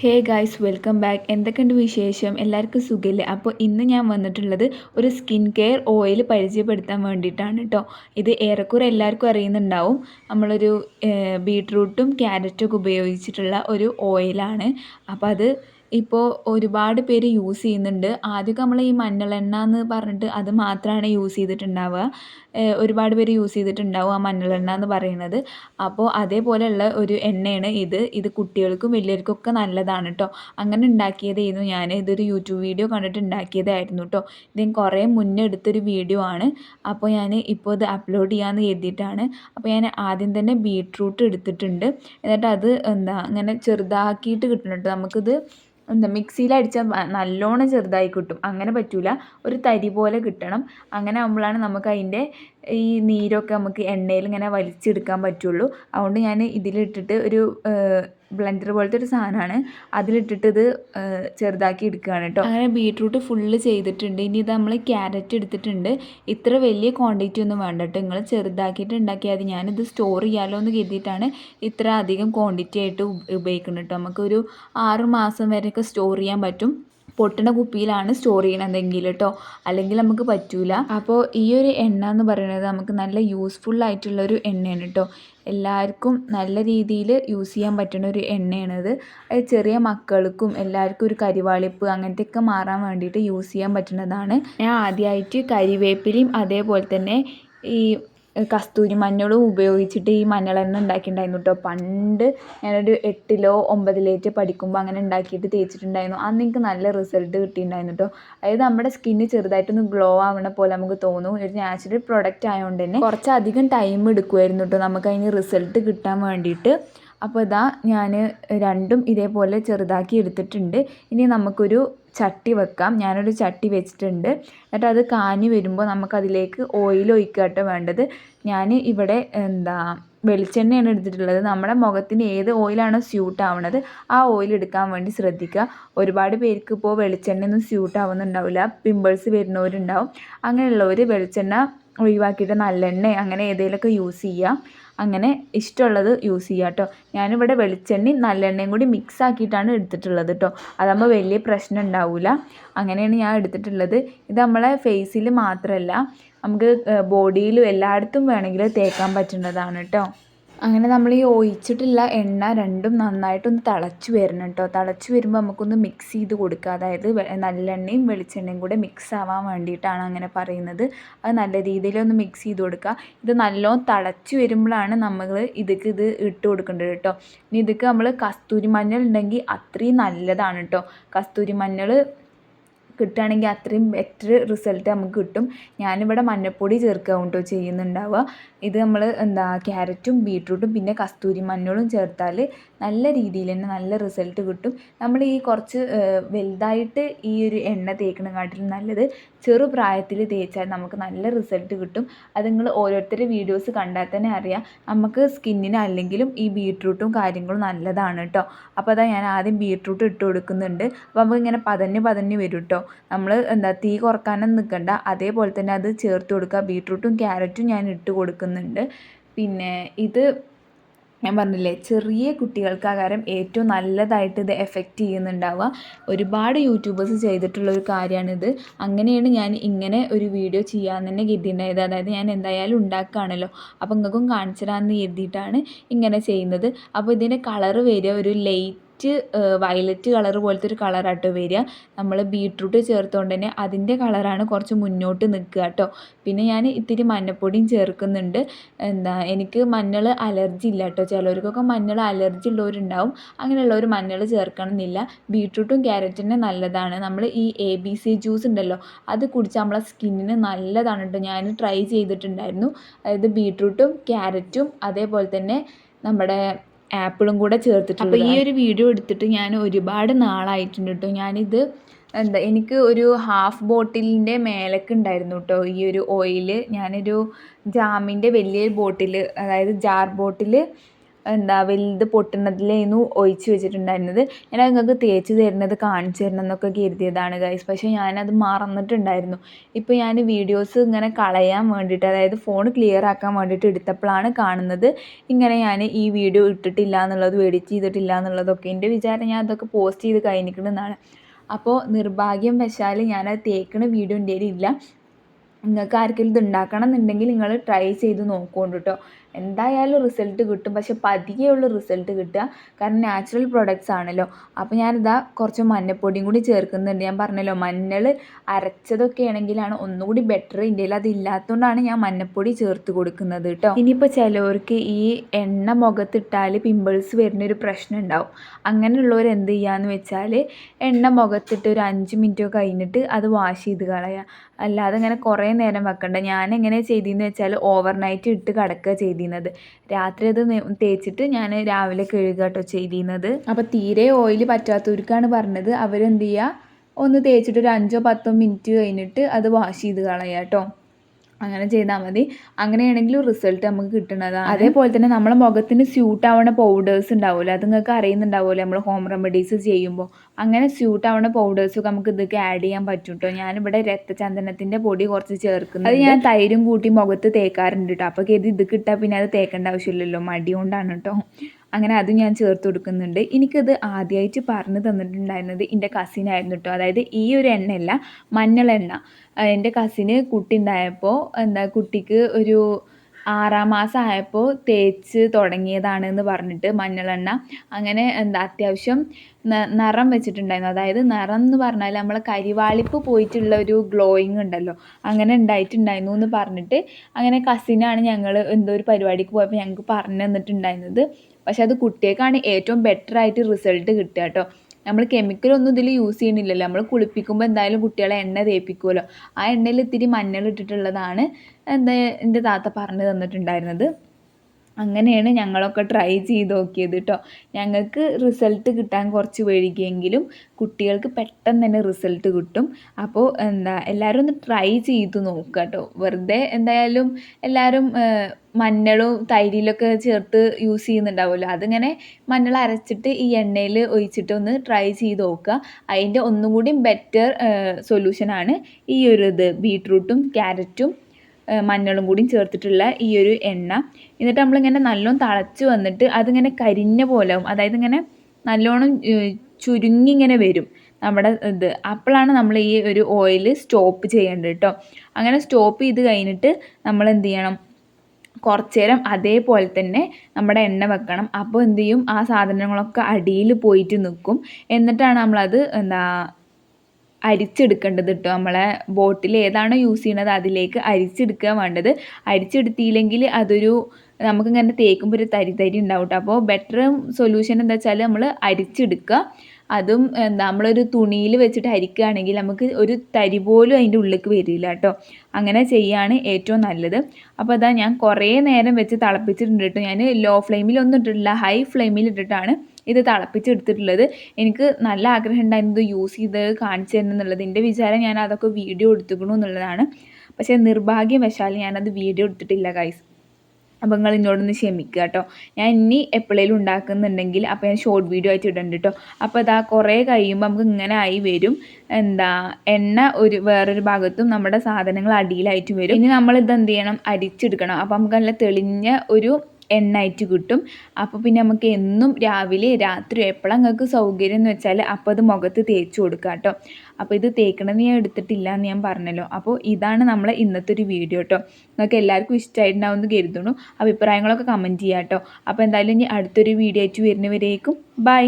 Hey guys welcome back. എന്തൊക്കെയുണ്ട് വിശേഷം? എല്ലാവർക്കും സുഖമില്ലേ അപ്പോൾ ഇന്ന് ഞാൻ വന്നിട്ടുള്ളത് ഒരു സ്കിൻ കെയർ ഓയിൽ പരിചയപ്പെടുത്താൻ വേണ്ടിയിട്ടാണ് കേട്ടോ ഇത് ഏറെക്കുറെ എല്ലാവർക്കും അറിയുന്നുണ്ടാവും. നമ്മളൊരു ബീട്രൂട്ടും ക്യാരറ്റും ഒക്കെ ഉപയോഗിച്ചിട്ടുള്ള ഒരു ഓയിലാണ്. അപ്പോൾ അത് ഇപ്പോൾ ഒരുപാട് പേര് യൂസ് ചെയ്യുന്നുണ്ട്. ആദ്യമൊക്കെ നമ്മൾ ഈ മഞ്ഞളെണ്ണ എന്ന് പറഞ്ഞിട്ട് അത് മാത്രമാണ് യൂസ് ചെയ്തിട്ടുണ്ടാവുക. ഒരുപാട് പേര് യൂസ് ചെയ്തിട്ടുണ്ടാവും ആ മഞ്ഞളെണ്ണ എന്ന് പറയുന്നത്. അപ്പോൾ അതേപോലെയുള്ള ഒരു എണ്ണയാണ് ഇത്. ഇത് കുട്ടികൾക്കും വലിയവർക്കും ഒക്കെ നല്ലതാണ് കേട്ടോ അങ്ങനെ ഉണ്ടാക്കിയതായിരുന്നു ഞാൻ ഇതൊരു യൂട്യൂബ് വീഡിയോ കണ്ടിട്ട് ഉണ്ടാക്കിയതായിരുന്നു കേട്ടോ ഇത് ഞാൻ കുറേ മുന്നേ എടുത്തൊരു വീഡിയോ ആണ്. അപ്പോൾ ഞാൻ ഇപ്പോൾ ഇത് അപ്ലോഡ് ചെയ്യാമെന്ന് എഴുതിയിട്ടാണ് അപ്പോൾ ഞാൻ ആദ്യം തന്നെ ബീട്രൂട്ട് എടുത്തിട്ടുണ്ട്. എന്നിട്ട് അത് എന്താ അങ്ങനെ ചെറുതാക്കിയിട്ട് കിട്ടുന്നുണ്ട് നമുക്കിത് എന്താ മിക്സിയിൽ അടിച്ചാൽ നല്ലോണം ചെറുതായി കിട്ടും. അങ്ങനെ പറ്റില്ല ഒരു തരി പോലെ കിട്ടണം. അങ്ങനെ ആകുമ്പോഴാണ് നമുക്ക് അതിന്റെ ഈ നീരൊക്കെ നമുക്ക് എണ്ണയിൽ ഇങ്ങനെ വലിച്ചെടുക്കാൻ പറ്റുള്ളൂ. അതുകൊണ്ട് ഞാൻ ഇതിലിട്ടിട്ട് ഒരു ബ്ലെൻഡർ പോലത്തെ ഒരു സാധനമാണ്. അതിലിട്ടിട്ട് ഇത് ചെറുതാക്കി എടുക്കുകയാണ് കേട്ടോ അങ്ങനെ ബീട്രൂട്ട് ഫുള്ള് ചെയ്തിട്ടുണ്ട്. ഇനി ഇത് നമ്മൾ ക്യാരറ്റ് എടുത്തിട്ടുണ്ട്. ഇത്ര വലിയ ക്വാണ്ടിറ്റി ഒന്നും വേണ്ട കേട്ടോ നിങ്ങൾ ചെറുതാക്കിയിട്ട് ഉണ്ടാക്കിയാൽ മതി. ഞാനിത് സ്റ്റോർ ചെയ്യാമല്ലോ എന്ന് കരുതിയിട്ടാണ് ഇത്ര അധികം ക്വാണ്ടിറ്റി ആയിട്ട് ഉപയോഗിക്കുന്നത് കേട്ടോ നമുക്കൊരു ആറ് മാസം വരെയൊക്കെ സ്റ്റോർ ചെയ്യാൻ പറ്റും. പൊട്ടണ കുപ്പിയിലാണ് സ്റ്റോർ ചെയ്യണതെങ്കിൽ കേട്ടോ അല്ലെങ്കിൽ നമുക്ക് പറ്റൂല. അപ്പോൾ ഈ ഒരു എണ്ണ എന്ന് പറയുന്നത് നമുക്ക് നല്ല യൂസ്ഫുൾ ആയിട്ടുള്ള ഒരു എണ്ണയാണ് കേട്ടോ എല്ലാവർക്കും നല്ല രീതിയിൽ യൂസ് ചെയ്യാൻ പറ്റുന്ന ഒരു എണ്ണയാണിത്. ചെറിയ മക്കൾക്കും എല്ലാവർക്കും ഒരു കരിവാളിപ്പ് അങ്ങനത്തെയൊക്കെ മാറാൻ വേണ്ടിയിട്ട് യൂസ് ചെയ്യാൻ പറ്റുന്നതാണ്. ഞാൻ ആദ്യമായിട്ട് കരിവേപ്പിലയും അതേപോലെ തന്നെ ഈ കസ്തൂരി മഞ്ഞളും ഉപയോഗിച്ചിട്ട് ഈ മഞ്ഞളെണ്ണ ഉണ്ടാക്കിയിട്ടുണ്ടായിരുന്നു കേട്ടോ പണ്ട് ഞാനൊരു എട്ടിലോ ഒമ്പതിലേറ്റ് പഠിക്കുമ്പോൾ അങ്ങനെ ഉണ്ടാക്കിയിട്ട് തേച്ചിട്ടുണ്ടായിരുന്നു. അന്ന് എനിക്ക് നല്ല റിസൾട്ട് കിട്ടിയിട്ടുണ്ടായിരുന്നു കേട്ടോ അതായത് നമ്മുടെ സ്കിന്ന് ചെറുതായിട്ടൊന്ന് ഗ്ലോ ആവണ പോലെ നമുക്ക് തോന്നും. ഒരു നാച്ചുറൽ പ്രൊഡക്റ്റ് ആയതുകൊണ്ട് തന്നെ കുറച്ചധികം ടൈം എടുക്കുമായിരുന്നു കേട്ടോ നമുക്ക് അതിന് റിസൾട്ട് കിട്ടാൻ വേണ്ടിയിട്ട്. അപ്പോൾ ഇതാ ഞാൻ രണ്ടും ഇതേപോലെ ചെറുതാക്കി എടുത്തിട്ടുണ്ട്. ഇനി നമുക്കൊരു ചട്ടി വെക്കാം. ഞാനൊരു ചട്ടി വെച്ചിട്ടുണ്ട്. എന്നിട്ട് അത് കാഞ്ഞ് വരുമ്പോൾ നമുക്കതിലേക്ക് ഓയിൽ ഒഴിക്കുക കേട്ടോ വേണ്ടത്. ഞാൻ ഇവിടെ എന്താ വെളിച്ചെണ്ണയാണ് എടുത്തിട്ടുള്ളത്. നമ്മുടെ മുഖത്തിന് ഏത് ഓയിലാണോ സ്യൂട്ട് ആവുന്നത് ആ ഓയിൽ എടുക്കാൻ വേണ്ടി ശ്രദ്ധിക്കുക. ഒരുപാട് പേർക്ക് ഇപ്പോൾ വെളിച്ചെണ്ണയൊന്നും സ്യൂട്ട് ആവുന്നുണ്ടാവില്ല. പിമ്പിൾസ് വരുന്നവരുണ്ടാവും. അങ്ങനെയുള്ളവർ വെളിച്ചെണ്ണ ഒഴിവാക്കിയിട്ട് നല്ലെണ്ണ അങ്ങനെ ഏതെങ്കിലുമൊക്കെ യൂസ് ചെയ്യുക അങ്ങനെ ഇഷ്ടമുള്ളത് യൂസ് ചെയ്യുക കേട്ടോ ഞാനിവിടെ വെളിച്ചെണ്ണയും നല്ലെണ്ണയും കൂടി മിക്സ് ആക്കിയിട്ടാണ് എടുത്തിട്ടുള്ളത് കേട്ടോ അതാകുമ്പോൾ വലിയ പ്രശ്നം ഉണ്ടാവില്ല അങ്ങനെയാണ് ഞാൻ എടുത്തിട്ടുള്ളത്. ഇത് നമ്മളെ ഫേസിൽ മാത്രമല്ല നമുക്ക് ബോഡിയിലും എല്ലായിടത്തും വേണമെങ്കിൽ തേക്കാൻ പറ്റുന്നതാണ് കേട്ടോ അങ്ങനെ നമ്മൾ ഈ ഒഴിച്ചിട്ടുള്ള എണ്ണ രണ്ടും നന്നായിട്ടൊന്ന് തിളച്ച് വരണം കേട്ടോ. തിളച്ച് വരുമ്പോൾ നമുക്കൊന്ന് മിക്സ് ചെയ്ത് കൊടുക്കുക. അതായത് നല്ലെണ്ണയും വെളിച്ചെണ്ണയും കൂടെ മിക്സ് ആവാൻ വേണ്ടിയിട്ടാണ് അങ്ങനെ പറയുന്നത്. അത് നല്ല രീതിയിലൊന്ന് മിക്സ് ചെയ്ത് കൊടുക്കുക. ഇത് നല്ലോണം തിളച്ച് വരുമ്പോഴാണ് നമ്മൾ ഇതിക്ക് ഇത് ഇട്ട് കൊടുക്കേണ്ടത് കേട്ടോ. ഇനി ഇതൊക്കെ നമ്മൾ കസ്തൂരി മഞ്ഞൾ ഉണ്ടെങ്കിൽ അത്രയും നല്ലതാണ് കേട്ടോ. കസ്തൂരി മഞ്ഞൾ കിട്ടുകയാണെങ്കിൽ അത്രയും ബെറ്റർ റിസൾട്ട് നമുക്ക് കിട്ടും. ഞാനിവിടെ മഞ്ഞൾപ്പൊടി ചേർക്കുക കേട്ടോ ചെയ്യുന്നുണ്ടാവുക. ഇത് നമ്മൾ എന്താ ക്യാരറ്റും ബീട്രൂട്ടും പിന്നെ കസ്തൂരി മഞ്ഞളും ചേർത്താൽ നല്ല രീതിയിൽ തന്നെ നല്ല റിസൾട്ട് കിട്ടും. നമ്മൾ ഈ കുറച്ച് വലുതായിട്ട് ഈ ഒരു എണ്ണ തേക്കണക്കാട്ടിലും നല്ലത് ചെറു പ്രായത്തിൽ തേച്ചാൽ നമുക്ക് നല്ല റിസൾട്ട് കിട്ടും. അത് നിങ്ങൾ ഓരോരുത്തരുടെ വീഡിയോസ് കണ്ടാൽ തന്നെ അറിയാം. നമുക്ക് സ്കിന്നിന് അല്ലെങ്കിലും ഈ ബീട്രൂട്ടും കാര്യങ്ങളും നല്ലതാണ് കേട്ടോ. അപ്പോൾ അതാ ഞാൻ ആദ്യം ബീട്രൂട്ട് ഇട്ട് കൊടുക്കുന്നുണ്ട്. അപ്പോൾ നമുക്ക് ഇങ്ങനെ പതഞ്ഞ് പതഞ്ഞ് വരും കേട്ടോ. നമ്മൾ എന്താ തീ കുറക്കാനൊന്നും നിൽക്കണ്ട അതേപോലെ തന്നെ അത് ചേർത്ത് കൊടുക്കുക. ബീട്രൂട്ടും ക്യാരറ്റും ഞാൻ ഇട്ട് കൊടുക്കുന്നുണ്ട്. പിന്നെ ഇത് ഞാൻ പറഞ്ഞില്ലേ ചെറിയ കുട്ടികൾക്ക് ആകാരം ഏറ്റവും നല്ലതായിട്ട് ഇത് എഫക്റ്റ് ചെയ്യുന്നുണ്ടാവുക. ഒരുപാട് യൂട്യൂബേഴ്സ് ചെയ്തിട്ടുള്ള ഒരു കാര്യമാണിത്. അങ്ങനെയാണ് ഞാൻ ഇങ്ങനെ ഒരു വീഡിയോ ചെയ്യാൻ തന്നെ കരുതിയിട്ടുണ്ടായത്. അതായത് ഞാൻ എന്തായാലും ഉണ്ടാക്കുകയാണല്ലോ. അപ്പോൾ നിങ്ങൾക്കും കാണിച്ചു തരാമെന്ന് കരുതിയിട്ടാണ് ഇങ്ങനെ ചെയ്യുന്നത്. അപ്പോൾ ഇതിന്റെ കളറ് വരിക ഒരു ലൈറ്റ് ലൈറ്റ് വയലറ്റ് കളർ പോലത്തെ ഒരു കളറാട്ടോ വരിക. നമ്മൾ ബീട്രൂട്ട് ചേർത്തുകൊണ്ട് തന്നെ അതിന്റെ കളറാണ് കുറച്ച് മുന്നോട്ട് നിൽക്കുക കേട്ടോ. പിന്നെ ഞാൻ ഇത്തിരി മഞ്ഞൾപ്പൊടിയും ചേർക്കുന്നുണ്ട്. എന്താ എനിക്ക് മഞ്ഞൾ അലർജി ഇല്ല കേട്ടോ. ചിലർക്കൊക്കെ മഞ്ഞൾ അലർജി ഉള്ളവരുണ്ടാവും. അങ്ങനെയുള്ളവർ മഞ്ഞൾ ചേർക്കണം എന്നില്ല ബീട്രൂട്ടും ക്യാരറ്റിനും നല്ലതാണ്. നമ്മൾ ഈ എ ബി സി ജ്യൂസ് ഉണ്ടല്ലോ അത് കുടിച്ചാൽ നമ്മളെ സ്കിന്നിന് നല്ലതാണ് കേട്ടോ. ഞാൻ ട്രൈ ചെയ്തിട്ടുണ്ടായിരുന്നു. അതായത് ബീട്രൂട്ടും ക്യാരറ്റും അതേപോലെ തന്നെ നമ്മുടെ ആപ്പിളും കൂടെ ചേർത്തിട്ടുണ്ട് അപ്പോൾ ഈ ഒരു വീഡിയോ എടുത്തിട്ട് ഞാൻ ഒരുപാട് നാളായിട്ടുണ്ട് കേട്ടോ ഞാനിത് എന്താ എനിക്ക് ഒരു ഹാഫ് ബോട്ടിലിന്റെ മേലൊക്കെ ഉണ്ടായിരുന്നു കേട്ടോ ഈ ഒരു ഓയിൽ ഞാനൊരു ജാമിന്റെ വലിയൊരു ബോട്ടിൽ അതായത് ജാർ ബോട്ടിൽ എന്താ വലുത് പൊട്ടുന്നതിലേന്നു ഒഴിച്ച് വെച്ചിട്ടുണ്ടായിരുന്നത്. ഞാൻ നിങ്ങൾക്ക് തേച്ച് തരുന്നത് കാണിച്ചു തരണം എന്നൊക്കെ കരുതിയതാണ് ഗൈസ് പക്ഷേ ഞാനത് മറന്നിട്ടുണ്ടായിരുന്നു. ഇപ്പോൾ ഞാൻ വീഡിയോസ് ഇങ്ങനെ കളയാൻ വേണ്ടിയിട്ട് അതായത് ഫോൺ ക്ലിയർ ആക്കാൻ വേണ്ടിയിട്ട് എടുത്തപ്പോഴാണ് കാണുന്നത്. ഇങ്ങനെ ഞാൻ ഈ വീഡിയോ ഇട്ടിട്ടില്ല എന്നുള്ളത് എഡിറ്റ് ചെയ്തിട്ടില്ല എന്നുള്ളതൊക്കെ. എന്റെ വിചാരം ഞാൻ അതൊക്കെ പോസ്റ്റ് ചെയ്ത് കഴിഞ്ഞിരിക്കണമെന്നാണ് അപ്പോൾ നിർഭാഗ്യം വശാൽ ഞാനത് തേക്കണ വീഡിയോ എന്റെ ഇല്ല നിങ്ങൾക്ക് ആർക്കെങ്കിലും ഇത് ഉണ്ടാക്കണം എന്നുണ്ടെങ്കിൽ നിങ്ങൾ ട്രൈ ചെയ്ത് നോക്കുകൊണ്ട് കേട്ടോ. എന്തായാലും റിസൾട്ട് കിട്ടും. പക്ഷെ പതിയെ ഉള്ളൂ റിസൾട്ട് കിട്ടുക. കാരണം നാച്ചുറൽ പ്രൊഡക്ട്സ് ആണല്ലോ. അപ്പോൾ ഞാനിതാ കുറച്ച് മഞ്ഞൾപ്പൊടിയും കൂടി ചേർക്കുന്നുണ്ട്. ഞാൻ പറഞ്ഞല്ലോ മഞ്ഞൾ അരച്ചതൊക്കെ ആണെങ്കിലാണ് ഒന്നുകൂടി ബെറ്റർ ഇന്ത്യയിൽ അത് ഇല്ലാത്തതുകൊണ്ടാണ് ഞാൻ മഞ്ഞൾപ്പൊടി ചേർത്ത് കൊടുക്കുന്നത് കേട്ടോ ഇനിയിപ്പോൾ ചിലവർക്ക് ഈ എണ്ണ മുഖത്തിട്ടാൽ പിമ്പിൾസ് വരുന്നൊരു പ്രശ്നം ഉണ്ടാവും. അങ്ങനെയുള്ളവർ എന്ത് ചെയ്യാന്ന് വെച്ചാൽ എണ്ണ മുഖത്തിട്ട് ഒരു അഞ്ച് മിനിറ്റോ കഴിഞ്ഞിട്ട് അത് വാഷ് ചെയ്ത് കളയുക. അല്ലാതെ ഇങ്ങനെ കുറേ നേരം വെക്കണ്ട. ഞാൻ എങ്ങനെ ചെയ്തതെന്ന് വെച്ചാൽ ഓവർനൈറ്റ് ഇട്ട് കിടക്കുക ചെയ്തിരുന്നത് രാത്രി അത് തേച്ചിട്ട് ഞാൻ രാവിലെ കഴുകുക കേട്ടോ ചെയ്തിരുന്നത്. അപ്പോൾ തീരെ ഓയിൽ പറ്റാത്തവർക്കാണ് പറഞ്ഞത്. അവരെന്ത് ചെയ്യുക ഒന്ന് തേച്ചിട്ട് ഒരു അഞ്ചോ പത്തോ മിനിറ്റ് കഴിഞ്ഞിട്ട് അത് വാഷ് ചെയ്ത് കളയാട്ടോ. കേട്ടോ അങ്ങനെ ചെയ്താൽ മതി. അങ്ങനെയാണെങ്കിലും റിസൾട്ട് നമുക്ക് കിട്ടുന്നതാണ് അതേപോലെ തന്നെ നമ്മളെ മുഖത്തിന് സ്യൂട്ട് ആവണ പൗഡേഴ്സ് ഉണ്ടാവില്ല അത് നിങ്ങൾക്ക് അറിയുന്നുണ്ടാവുമല്ലോ നമ്മൾ ഹോം റെമഡീസ് ചെയ്യുമ്പോൾ അങ്ങനെ സ്യൂട്ട് ആവണ പൗഡേഴ്സൊക്കെ നമുക്ക് ഇതൊക്കെ ആഡ് ചെയ്യാൻ പറ്റും കേട്ടോ ഞാനിവിടെ രക്തചന്ദനത്തിന്റെ പൊടി കുറച്ച് ചേർക്കുന്നത് അത് ഞാൻ തൈരും കൂട്ടി മുഖത്ത് തേക്കാറുണ്ട് കേട്ടോ അപ്പോൾ ഇത് ഇത് കിട്ടാൽ പിന്നെ അത് തേക്കേണ്ട ആവശ്യമില്ലല്ലോ. മടി കൊണ്ടാണ് കേട്ടോ അങ്ങനെ അത് ഞാൻ ചേർത്ത് കൊടുക്കുന്നുണ്ട്. എനിക്കത് ആദ്യമായിട്ട് പറഞ്ഞു തന്നിട്ടുണ്ടായിരുന്നത് എന്റെ കസിനായിരുന്നു കേട്ടോ അതായത് ഈ ഒരു എണ്ണയല്ല മഞ്ഞളെണ്ണ എന്റെ കസിന് കുട്ടി ഉണ്ടായപ്പോൾ എന്താ കുട്ടിക്ക് ഒരു ആറാം മാസം ആയപ്പോൾ തേച്ച് തുടങ്ങിയതാണ് എന്ന് പറഞ്ഞിട്ട് മഞ്ഞളെണ്ണ അങ്ങനെ എന്താ അത്യാവശ്യം നിറം വെച്ചിട്ടുണ്ടായിരുന്നു. അതായത് നിറം എന്ന് പറഞ്ഞാൽ നമ്മൾ കരിവാളിപ്പ് പോയിട്ടുള്ള ഒരു ഗ്ലോയിങ് ഉണ്ടല്ലോ. അങ്ങനെ ഉണ്ടായിട്ടുണ്ടായിരുന്നു എന്ന് പറഞ്ഞിട്ട് അങ്ങനെ കസിനാണ് ഞങ്ങൾ എന്തോ ഒരു പരിപാടിക്ക് പോയപ്പോൾ ഞങ്ങൾക്ക് പറഞ്ഞു തന്നിട്ടുണ്ടായിരുന്നത്. പക്ഷെ അത് കുട്ടികൾക്കാണ് ഏറ്റവും ബെറ്റർ ആയിട്ട് റിസൾട്ട് കിട്ടുക കേട്ടോ. നമ്മൾ കെമിക്കലൊന്നും ഇതിൽ യൂസ് ചെയ്യണില്ലല്ലോ നമ്മൾ കുളിപ്പിക്കുമ്പോൾ എന്തായാലും കുട്ടികളെ എണ്ണ തേപ്പിക്കുമല്ലോ ആ എണ്ണയിൽ ഇത്തിരി മഞ്ഞൾ ഇട്ടിട്ടുള്ളതാണ് എന്താ എന്റെ താത്ത പറഞ്ഞു തന്നിട്ടുണ്ടായിരുന്നത്. അങ്ങനെയാണ് ഞങ്ങളൊക്കെ ട്രൈ ചെയ്ത് നോക്കിയത് കേട്ടോ ഞങ്ങൾക്ക് റിസൾട്ട് കിട്ടാൻ കുറച്ച് വൈകിയെങ്കിലും കുട്ടികൾക്ക് പെട്ടെന്ന് തന്നെ റിസൾട്ട് കിട്ടും. അപ്പോൾ എന്താ എല്ലാവരും ഒന്ന് ട്രൈ ചെയ്ത് നോക്കുക കേട്ടോ വെറുതെ എന്തായാലും എല്ലാവരും മഞ്ഞളും തൈരിലൊക്കെ ചേർത്ത് യൂസ് ചെയ്യുന്നുണ്ടാവുമല്ലോ. അതിങ്ങനെ മഞ്ഞൾ അരച്ചിട്ട് ഈ എണ്ണയിൽ ഒഴിച്ചിട്ട് ഒന്ന് ട്രൈ ചെയ്ത് നോക്കുക അതിന്റെ ഒന്നും കൂടി ബെറ്റർ സൊല്യൂഷനാണ് ഈ ഒരു ഇത്. ബീട്രൂട്ടും ക്യാരറ്റും മഞ്ഞളും കൂടി ചേർത്തിട്ടുള്ള ഈ ഒരു എണ്ണ. എന്നിട്ട് നമ്മളിങ്ങനെ നല്ലോണം തിളച്ച് വന്നിട്ട് അതിങ്ങനെ കരിഞ്ഞ പോലെ ആവും. അതായത് ഇങ്ങനെ നല്ലോണം ചുരുങ്ങി ഇങ്ങനെ വരും നമ്മുടെ ഇത്. അപ്പോഴാണ് നമ്മൾ ഈ ഒരു ഓയിൽ സ്റ്റോപ്പ് ചെയ്യേണ്ടത് കേട്ടോ അങ്ങനെ സ്റ്റോപ്പ് ചെയ്ത് കഴിഞ്ഞിട്ട് നമ്മൾ എന്ത് ചെയ്യണം? കുറച്ച് നേരം അതേപോലെ തന്നെ നമ്മുടെ എണ്ണ വെക്കണം. അപ്പോൾ എന്ത് ചെയ്യും? ആ സാധനങ്ങളൊക്കെ അടിയിൽ പോയിട്ട് നിൽക്കും എന്നിട്ടാണ് നമ്മളത് എന്താ അരിച്ചെടുക്കേണ്ടത് കേട്ടോ നമ്മളെ ബോട്ടിൽ ഏതാണോ യൂസ് ചെയ്യണത് അതിലേക്ക് അരിച്ചെടുക്കുക വേണ്ടത്. അരിച്ചെടുത്തില്ലെങ്കിൽ അതൊരു നമുക്കിങ്ങനെ തേക്കുമ്പോൾ ഒരു തരി തരി ഉണ്ടാവും കേട്ടോ അപ്പോൾ ബെറ്റർ സൊല്യൂഷൻ എന്താ വെച്ചാൽ നമ്മൾ അരിച്ചെടുക്കുക. അതും നമ്മളൊരു തുണിയിൽ വെച്ചിട്ട് അരിക്കുകയാണെങ്കിൽ നമുക്ക് ഒരു തരി പോലും അതിന്റെ ഉള്ളിലേക്ക് വരില്ല കേട്ടോ അങ്ങനെ ചെയ്യാണ് ഏറ്റവും നല്ലത്. അപ്പോൾ അതാ ഞാൻ കുറേ നേരം വെച്ച് തിളപ്പിച്ചിട്ടുണ്ട് കേട്ടോ ഞാൻ ലോ ഫ്ലെയിമിലൊന്നും ഇട്ടിട്ടില്ല ഹൈ ഫ്ലെയിമിൽ ഇട്ടിട്ടാണ് ഇത് തിളപ്പിച്ചെടുത്തിട്ടുള്ളത്. എനിക്ക് നല്ല ആഗ്രഹം ഉണ്ടായിരുന്നത് യൂസ് ചെയ്ത് കാണിച്ചു തരണം എന്നുള്ളത് എന്റെ വിചാരം ഞാൻ അതൊക്കെ വീഡിയോ എടുത്തുക്കണു എന്നുള്ളതാണ്. പക്ഷേ നിർഭാഗ്യവശാൽ ഞാനത് വീഡിയോ എടുത്തിട്ടില്ല ഗൈസ് അപ്പോൾ നിങ്ങൾ എന്നോടൊന്ന് ക്ഷമിക്കുക കേട്ടോ. ഞാൻ ഇനി എപ്പോഴേലും ഉണ്ടാക്കുന്നുണ്ടെങ്കിൽ അപ്പോൾ ഞാൻ ഷോർട്ട് വീഡിയോ ആയിട്ട് ഇടുന്നുണ്ട് കേട്ടോ. അപ്പോൾ അതാ കുറേ കഴിയുമ്പോൾ നമുക്ക് ഇങ്ങനെ ആയി വരും. എന്താ എണ്ണ ഒരു വേറൊരു ഭാഗത്തും നമ്മുടെ സാധനങ്ങൾ അടിയിലായിട്ട് വരും. ഇനി നമ്മളിത് എന്ത് ചെയ്യണം? അരിച്ചെടുക്കണം. അപ്പോൾ നമുക്ക് നല്ല തെളിഞ്ഞ ഒരു എണ്ണയായിട്ട് കിട്ടും. അപ്പോൾ പിന്നെ നമുക്ക് എന്നും രാവിലെ രാത്രി എപ്പോഴാണ് നിങ്ങൾക്ക് സൗകര്യം എന്ന് വെച്ചാൽ അപ്പോൾ അത് മുഖത്ത് തേച്ച് കൊടുക്കുക കേട്ടോ അപ്പോൾ ഇത് തേക്കണമെന്ന് ഞാൻ എടുത്തിട്ടില്ല എന്ന് ഞാൻ പറഞ്ഞല്ലോ. അപ്പോൾ ഇതാണ് നമ്മളെ ഇന്നത്തെ ഒരു വീഡിയോ കേട്ടോ നിങ്ങൾക്ക് എല്ലാവർക്കും ഇഷ്ടമായിട്ടുണ്ടാവും എന്ന് കരുതുന്നു. അഭിപ്രായങ്ങളൊക്കെ കമന്റ് ചെയ്യാം കേട്ടോ അപ്പോൾ എന്തായാലും ഇനി അടുത്തൊരു വീഡിയോ ആയിട്ട് വരുന്നവരേക്കും. ബൈ